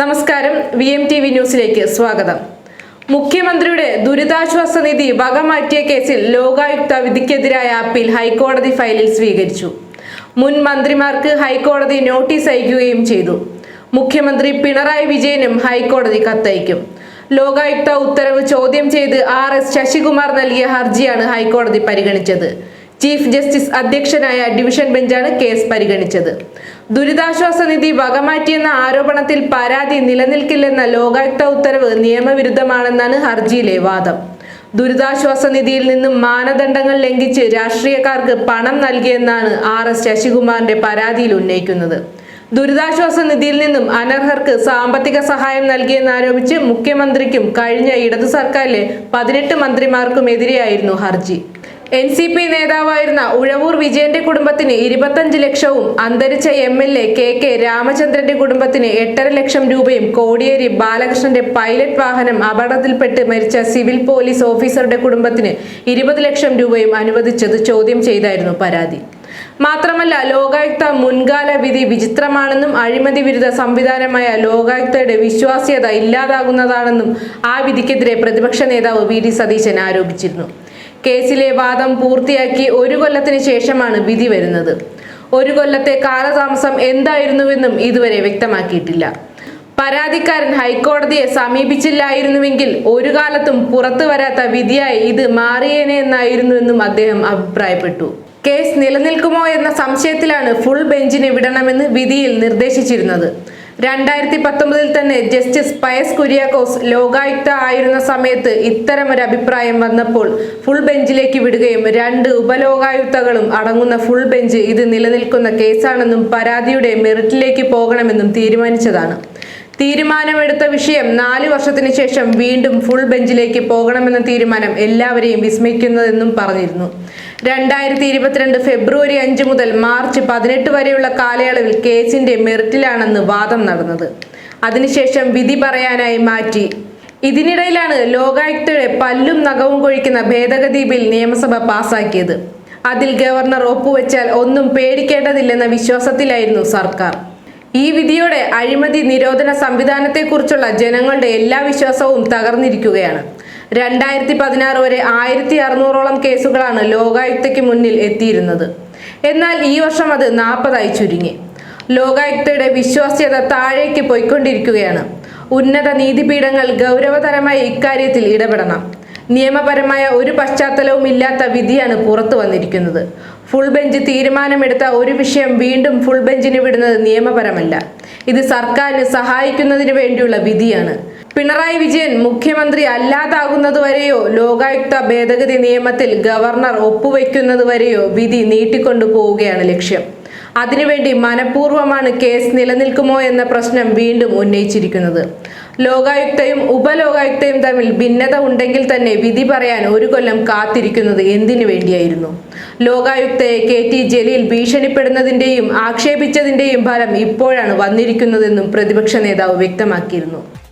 നമസ്കാരം. V M T V ന്യൂസിലേക്ക് സ്വാഗതം. മുഖ്യമന്ത്രിയുടെ ദുരിതാശ്വാസ നിധി വകമാറ്റിയ കേസിൽ ലോകായുക്ത വിധിക്കെതിരായ അപ്പീൽ ഹൈക്കോടതി ഫയലിൽ സ്വീകരിച്ചു. മുൻ മന്ത്രിമാർക്ക് ഹൈക്കോടതി നോട്ടീസ് അയക്കുകയും ചെയ്തു. മുഖ്യമന്ത്രി പിണറായി വിജയനും ഹൈക്കോടതി കത്തയക്കും. ലോകായുക്ത ഉത്തരവ് ചോദ്യം ചെയ്ത് ആർ എസ് ശശികുമാർ നൽകിയ ഹർജിയാണ് ഹൈക്കോടതി പരിഗണിച്ചത്. ചീഫ് ജസ്റ്റിസ് അധ്യക്ഷനായ ഡിവിഷൻ ബെഞ്ചാണ് കേസ് പരിഗണിച്ചത്. ദുരിതാശ്വാസ നിധി വകമാറ്റിയെന്ന ആരോപണത്തിൽ പരാതി നിലനിൽക്കില്ലെന്ന ലോകായുക്ത ഉത്തരവ് നിയമവിരുദ്ധമാണെന്നാണ് ഹർജിയിലെ വാദം. ദുരിതാശ്വാസ നിധിയിൽ നിന്നും മാനദണ്ഡങ്ങൾ ലംഘിച്ച് രാഷ്ട്രീയക്കാർക്ക് പണം നൽകിയെന്നാണ് ആർ എസ് ശശികുമാറിന്റെ പരാതിയിൽ ഉന്നയിക്കുന്നത്. ദുരിതാശ്വാസ നിധിയിൽ നിന്നും അനർഹർക്ക് സാമ്പത്തിക സഹായം നൽകിയെന്നാരോപിച്ച് മുഖ്യമന്ത്രിക്കും കഴിഞ്ഞ ഇടതു സർക്കാരിലെ പതിനെട്ട് മന്ത്രിമാർക്കുമെതിരെയായിരുന്നു ഹർജി. എൻ സി പി നേതാവായിരുന്ന ഉഴവൂർ വിജയന്റെ കുടുംബത്തിന് ഇരുപത്തഞ്ച് ലക്ഷവും അന്തരിച്ച M L A K K രാമചന്ദ്രന്റെ കുടുംബത്തിന് എട്ടര ലക്ഷം രൂപയും കോടിയേരി ബാലകൃഷ്ണന്റെ പൈലറ്റ് വാഹനം അപകടത്തിൽപ്പെട്ട് മരിച്ച സിവിൽ പോലീസ് ഓഫീസറുടെ കുടുംബത്തിന് ഇരുപത് ലക്ഷം രൂപയും അനുവദിച്ചത് ചോദ്യം ചെയ്തായിരുന്നു പരാതി. മാത്രമല്ല ലോകായുക്ത മുൻകാല വിധി വിചിത്രമാണെന്നും അഴിമതി വിരുദ്ധ സംവിധാനമായ ലോകായുക്തയുടെ വിശ്വാസ്യത ഇല്ലാതാകുന്നതാണെന്നും ആ വിധിക്കെതിരെ പ്രതിപക്ഷ നേതാവ് വി ഡി സതീശൻ ആരോപിച്ചിരുന്നു. കേസിലെ വാദം പൂർത്തിയാക്കി ഒരു കൊല്ലത്തിന് ശേഷമാണ് വിധി വരുന്നത്. ഒരു കൊല്ലത്തെ കാലതാമസം എന്തായിരുന്നുവെന്നും ഇതുവരെ വ്യക്തമാക്കിയിട്ടില്ല. പരാതിക്കാരൻ ഹൈക്കോടതിയെ സമീപിച്ചില്ലായിരുന്നുവെങ്കിൽ ഒരു കാലത്തും പുറത്തു വരാത്ത വിധിയായി ഇത് മാറിയേനെ എന്നായിരുന്നുവെന്നും അദ്ദേഹം അഭിപ്രായപ്പെട്ടു. കേസ് നിലനിൽക്കുമോ എന്ന സംശയത്തിലാണ് ഫുൾ ബെഞ്ചിനെ വിടണമെന്ന് വിധിയിൽ നിർദ്ദേശിച്ചിരുന്നത്. രണ്ടായിരത്തി പത്തൊമ്പതിൽ തന്നെ ജസ്റ്റിസ് പയസ് കുര്യാക്കോസ് ലോകായുക്ത ആയിരുന്ന സമയത്ത് ഇത്തരമൊരു അഭിപ്രായം വന്നപ്പോൾ ഫുൾ ബെഞ്ചിലേക്ക് വിടുകയും രണ്ട് ഉപലോകായുക്തകളും അടങ്ങുന്ന ഫുൾ ബെഞ്ച് ഇത് നിലനിൽക്കുന്ന കേസാണെന്നും പരാതിയുടെ മെറിറ്റിലേക്ക് പോകണമെന്നും തീരുമാനിച്ചതാണ്. തീരുമാനമെടുത്ത വിഷയം നാല് വർഷത്തിന് ശേഷം വീണ്ടും ഫുൾ ബെഞ്ചിലേക്ക് പോകണമെന്ന തീരുമാനം എല്ലാവരെയും വിസ്മയിക്കുന്നതെന്നും പറഞ്ഞിരുന്നു. രണ്ടായിരത്തി ഇരുപത്തിരണ്ട് ഫെബ്രുവരി അഞ്ച് മുതൽ മാർച്ച് പതിനെട്ട് വരെയുള്ള കാലയളവിൽ കേസിന്റെ മെറിറ്റിലാണെന്ന് വാദം നടന്നത്. അതിനുശേഷം വിധി പറയാനായി മാറ്റി. ഇതിനിടയിലാണ് ലോകായുക്തയുടെ പല്ലും നഖവും കൊഴിക്കുന്ന ഭേദഗതി ബിൽ നിയമസഭ പാസാക്കിയത്. അതിൽ ഗവർണർ ഒപ്പുവെച്ചാൽ ഒന്നും പേടിക്കേണ്ടതില്ലെന്ന വിശ്വാസത്തിലായിരുന്നു സർക്കാർ. ഈ വിധിയോടെ അഴിമതി നിരോധന സംവിധാനത്തെക്കുറിച്ചുള്ള ജനങ്ങളുടെ എല്ലാ വിശ്വാസവും തകർന്നിരിക്കുകയാണ്. രണ്ടായിരത്തി പതിനാറ് വരെ ആയിരത്തി അറുന്നൂറോളം കേസുകളാണ് ലോകായുക്തയ്ക്ക് മുന്നിൽ എത്തിയിരുന്നത്. എന്നാൽ ഈ വർഷം അത് നാൽപ്പതായി ചുരുങ്ങി. ലോകായുക്തയുടെ വിശ്വാസ്യത താഴേക്ക് പോയിക്കൊണ്ടിരിക്കുകയാണ്. ഉന്നത നീതിപീഠങ്ങൾ ഗൗരവതരമായി ഇക്കാര്യത്തിൽ ഇടപെടണം. നിയമപരമായ ഒരു പശ്ചാത്തലവും ഇല്ലാത്ത വിധിയാണ് പുറത്തു വന്നിരിക്കുന്നത്. ഫുൾ ബെഞ്ച് തീരുമാനമെടുത്ത ഒരു വിഷയം വീണ്ടും ഫുൾ ബെഞ്ചിന് വിടുന്നത് നിയമപരമല്ല. ഇത് സർക്കാരിന് സഹായിക്കുന്നതിന് വേണ്ടിയുള്ള വിധിയാണ്. പിണറായി വിജയൻ മുഖ്യമന്ത്രി അല്ലാതാകുന്നതുവരെയോ ലോകായുക്ത ഭേദഗതി നിയമത്തിൽ ഗവർണർ ഒപ്പുവെക്കുന്നതുവരെയോ വിധി നീട്ടിക്കൊണ്ടു പോവുകയാണ് ലക്ഷ്യം. അതിനുവേണ്ടി മനഃപൂർവമാണ് കേസ് നിലനിൽക്കുമോ എന്ന പ്രശ്നം വീണ്ടും ഉന്നയിച്ചിരിക്കുന്നത്. ലോകായുക്തയും ഉപലോകായുക്തയും തമ്മിൽ ഭിന്നത ഉണ്ടെങ്കിൽ തന്നെ വിധി പറയാൻ ഒരു കൊല്ലം കാത്തിരിക്കുന്നത് എന്തിനു വേണ്ടിയായിരുന്നു? ലോകായുക്തയെ കെ ടി ജലീൽ ഭീഷണിപ്പെടുന്നതിന്റെയും ആക്ഷേപിച്ചതിന്റെയും ഫലം ഇപ്പോഴാണ് വന്നിരിക്കുന്നതെന്നും പ്രതിപക്ഷ നേതാവ് വ്യക്തമാക്കിയിരുന്നു.